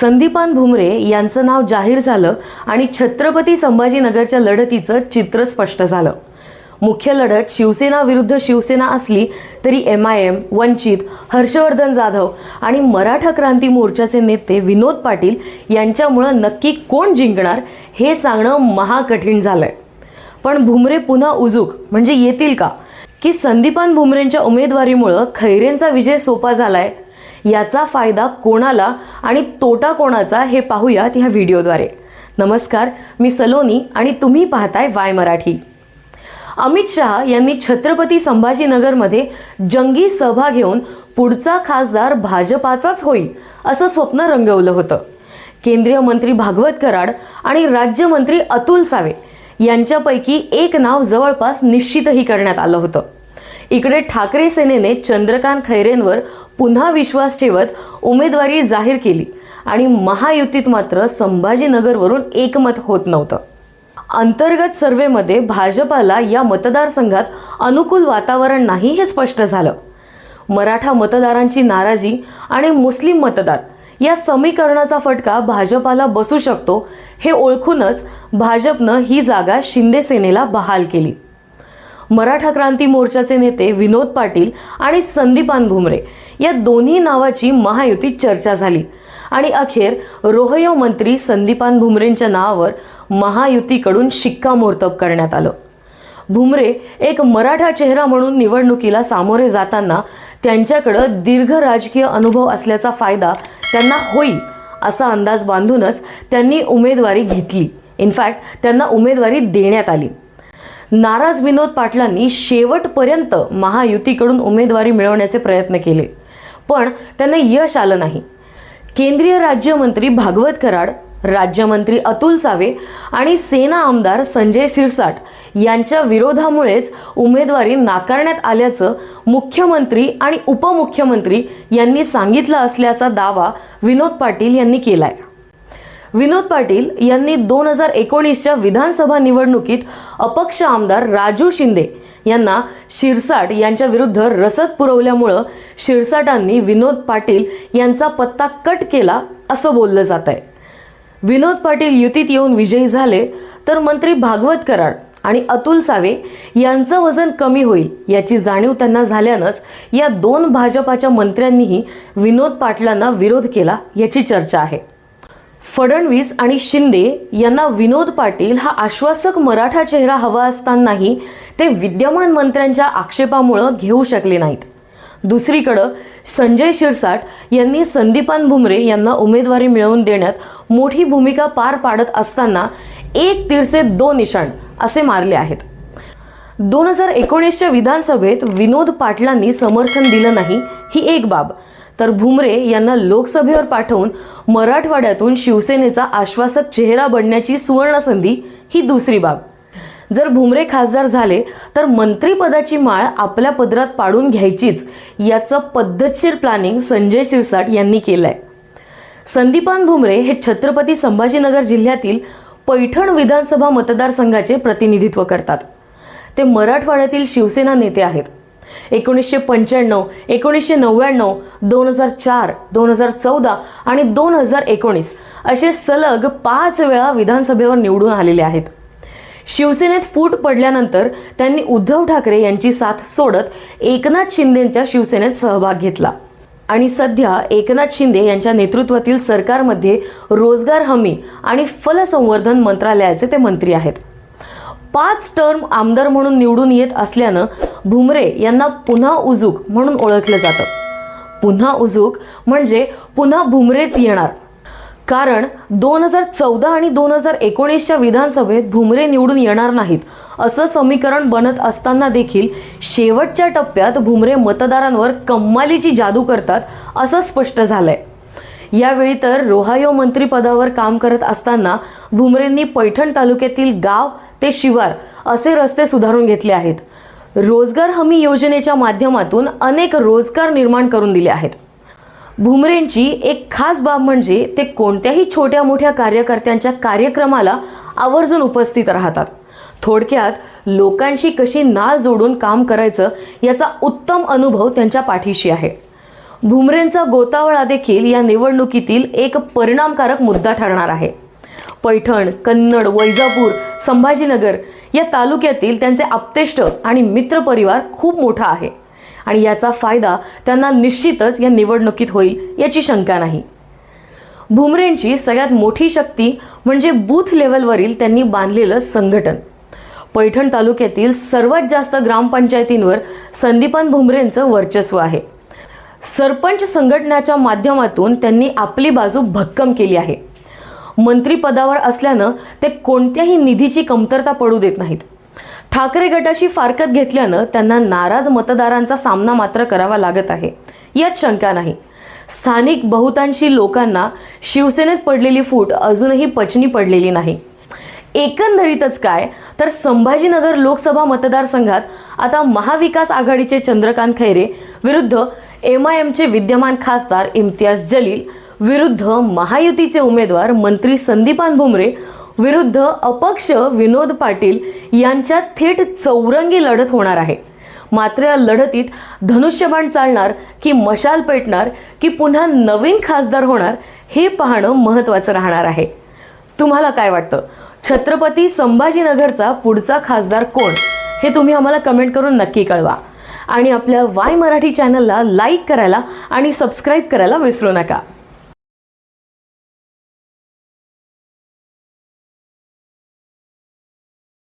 संदीपान भुमरे यांचं नाव जाहीर झालं आणि छत्रपती संभाजीनगरच्या लढतीचं चित्र स्पष्ट झालं. मुख्य लढत शिवसेना विरुद्ध शिवसेना असली तरी M I M Vanchit Harshvardhan Jadhav आणि मराठा क्रांती मोर्चाचे नेते विनोद पाटील यांच्यामुळं नक्की कोण जिंकणार हे सांगणं महाकठीण झालंय. पण भुमरे पुन्हा उजूक म्हणजे येतील का? की संदीपान भुमरेंच्या उमेदवारीमुळं खैरेंचा विजय सोपा झालाय? याचा फायदा कोणाला आणि तोटा कोणाचा हे पाहूयात ह्या व्हिडिओद्वारे. नमस्कार मी सलोनी आणि तुम्ही पाहताय वाय मराठी. अमित शहा यांनी छत्रपती संभाजीनगरमध्ये जंगी सभा घेऊन पुढचा खासदार भाजपाचाच होईल असं स्वप्न रंगवलं होतं. केंद्रीय मंत्री भागवत कराड आणि राज्यमंत्री अतुल सावे यांच्यापैकी एक नाव जवळपास निश्चितही करण्यात आलं होतं. इकडे ठाकरे सेनेने चंद्रकांत खैरेंवर पुन्हा विश्वास ठेवत उमेदवारी जाहीर केली. आणि महायुतीत मात्र संभाजीनगरवरून एकमत होत नव्हतं. अंतर्गत सर्व्हेमध्ये भाजपाला या मतदारसंघात अनुकूल वातावरण नाही हे स्पष्ट झालं. मराठा मतदारांची नाराजी आणि मुस्लिम मतदार या समीकरणाचा फटका भाजपाला बसू शकतो हे ओळखूनच भाजपनं ही जागा शिंदे सेनेला बहाल केली. मराठा क्रांती मोर्चाचे नेते विनोद पाटील आणि संदीपान भुमरे या दोन्ही नावाची महायुतीत चर्चा झाली. आणि अखेर रोहयो मंत्री संदीपान भुमरेंच्या नावावर महायुतीकडून शिक्कामोर्तब करण्यात आलं. भुमरे एक मराठा चेहरा म्हणून निवडणुकीला सामोरे जाताना त्यांच्याकडं दीर्घ राजकीय अनुभव असल्याचा फायदा त्यांना होईल असा अंदाज बांधूनच त्यांनी उमेदवारी घेतली. इनफॅक्ट त्यांना उमेदवारी देण्यात आली. नाराज विनोद पाटलांनी शेवटपर्यंत महायुतीकडून उमेदवारी मिळवण्याचे प्रयत्न केले. पण त्यांना यश आलं नाही. केंद्रीय राज्यमंत्री भागवत कराड राज्यमंत्री अतुल सावे आणि सेना आमदार संजय शिरसाट यांच्या विरोधामुळेच उमेदवारी नाकारण्यात आल्याचं मुख्यमंत्री आणि उपमुख्यमंत्री यांनी सांगितलं असल्याचा दावा विनोद पाटील यांनी केलाय. विनोद पाटील यांनी दोन हजार एकोणीसच्या विधानसभा निवडणुकीत अपक्ष आमदार राजू शिंदे यांना शिरसाट यांच्या विरुद्ध रसद पुरवल्यामुळं शिरसाटांनी विनोद पाटील यांचा पत्ता कट केला असं बोललं जात आहे विनोद पाटील युतीत येऊन विजयी झाले तर मंत्री भागवत कराड आणि अतुल सावे यांचं वजन कमी होईल याची जाणीव त्यांना झाल्यानंच या दोन भाजपाच्या मंत्र्यांनीही विनोद पाटलांना विरोध केला याची चर्चा आहे. फडणवीस आणि शिंदे यांना विनोद पाटील हा आश्वासक मराठा चेहरा हवा असतानाही ते विद्यमान मंत्र्यांच्या आक्षेपामुळं घेऊ शकले नाहीत. दुसरीकडं संजय शिरसाट यांनी संदीपान भुमरे यांना उमेदवारी मिळवून देण्यात मोठी भूमिका पार पाडत असताना एक तीरसे दोन निशाण असे मारले आहेत. दोन हजार एकोणीसच्या विधानसभेत विनोद पाटलांनी समर्थन दिलं नाही ही एक बाब. तर भुमरे यांना लोकसभेवर पाठवून मराठवाड्यातून शिवसेनेचा आश्वासक चेहरा बनण्याची सुवर्ण संधी ही दुसरी बाब. जर भुमरे खासदार झाले तर मंत्रीपदाची माळ आपल्या पदरात पाडून घ्यायचीच याचं पद्धतशीर प्लॅनिंग संजय शिरसाट यांनी केलंय. संदीपान भुमरे हे छत्रपती संभाजीनगर जिल्ह्यातील पैठण विधानसभा मतदारसंघाचे प्रतिनिधित्व करतात. ते मराठवाड्यातील शिवसेना नेते आहेत. एकोणीसशे पंच्याण्णव एकोणीसशे नव्याण्णव दोन हजार चार दोन हजार चौदा आणि दोन हजार एकोणीस असे सलग पाच वेळा विधानसभेवर निवडून आलेले आहेत. शिवसेनेत फूट पडल्यानंतर त्यांनी उद्धव ठाकरे यांची साथ सोडत एकनाथ शिंदेंच्या शिवसेनेत सहभाग घेतला. आणि सध्या एकनाथ शिंदे यांच्या नेतृत्वातील सरकारमध्ये रोजगार हमी आणि फलसंवर्धन मंत्रालयाचे ते मंत्री आहेत. पाच टर्म आमदार म्हणून निवडून येत असल्यानं भुमरे यांना पुन्हा उजूक म्हणून ओळखलं जातं. पुन्हा उजूक म्हणजे पुन्हा भुमरेच येणार. कारण दोन हजार चौदा आणि दोन हजार एकोणीसच्या विधानसभेत भुमरे निवडून येणार नाहीत असं समीकरण बनत असताना देखील शेवटच्या टप्प्यात भुमरे मतदारांवर कम्मालीची जादू करतात असं स्पष्ट झालंय. यावेळी तर रोहायो मंत्रीपदावर काम करत असताना भुमरेंनी पैठण तालुक्यातील गाव ते शिवार असे रस्ते सुधारून घेतले आहेत. रोजगार हमी योजनेच्या माध्यमातून अनेक रोजगार निर्माण करून दिले आहेत. भुमरेंची एक खास बाब म्हणजे ते कोणत्याही छोट्या मोठ्या कार्यकर्त्यांच्या कार्यक्रमाला आवर्जून उपस्थित राहतात. थोडक्यात लोकांशी कशी नाळ जोडून काम करायचं याचा उत्तम अनुभव त्यांच्या पाठीशी आहे. भुमरेंचा गोतावळा देखील या निवडणुकीतील एक परिणामकारक मुद्दा ठरणार आहे. पैठण कन्नड वैजापूर संभाजीनगर या तालुक्यातील त्यांचे आप्तेष्ट आणि मित्रपरिवार खूप मोठा आहे. आणि याचा फायदा त्यांना निश्चितच या निवडणुकीत होईल याची शंका नाही. भुमरेंची सगळ्यात मोठी शक्ती म्हणजे बूथ लेवलवरील त्यांनी बांधलेलं संघटन. पैठण तालुक्यातील सर्वात जास्त ग्रामपंचायतींवर संदीपान भुमरेंचं वर्चस्व आहे. सरपंच संघटनाच्या माध्यमातून त्यांनी आपली बाजू भक्कम केली आहे. मंत्रीपदावर असल्यानं ते कोणत्याही निधीची कमतरता पडू देत नाहीत. ठाकरे गटाशी फारकत घेतल्यानं त्यांना नाराज मतदारांचा सामना मात्र करावा लागत आहे. यात शंका नाही. स्थानिक बहुतांशी लोकांना शिवसेनेत पडलेली फूट अजूनही पचनी पडलेली नाही. एकंदरीतच काय? तर संभाजीनगर लोकसभा मतदारसंघात आता महाविकास आघाडीचे चंद्रकांत खैरे विरुद्ध एम आय एमचे विद्यमान खासदार इम्तियाज जलील विरुद्ध महायुतीचे उमेदवार मंत्री संदीपान भुमरे विरुद्ध अपक्ष विनोद पाटील यांच्यात थेट चौरंगी लढत होणार आहे. मात्र या लढतीत धनुष्यबाण चालणार की मशाल पेटणार की पुन्हा नवीन खासदार होणार हे पाहणं महत्त्वाचं राहणार आहे. तुम्हाला काय वाटतं? छत्रपती संभाजीनगरचा पुढचा खासदार कोण? हे तुम्ही आम्हाला कमेंट करून नक्की कळवा. आणि आपल्या वाय मराठी चॅनलला लाईक करायला आणि सबस्क्राईब करायला विसरू नका.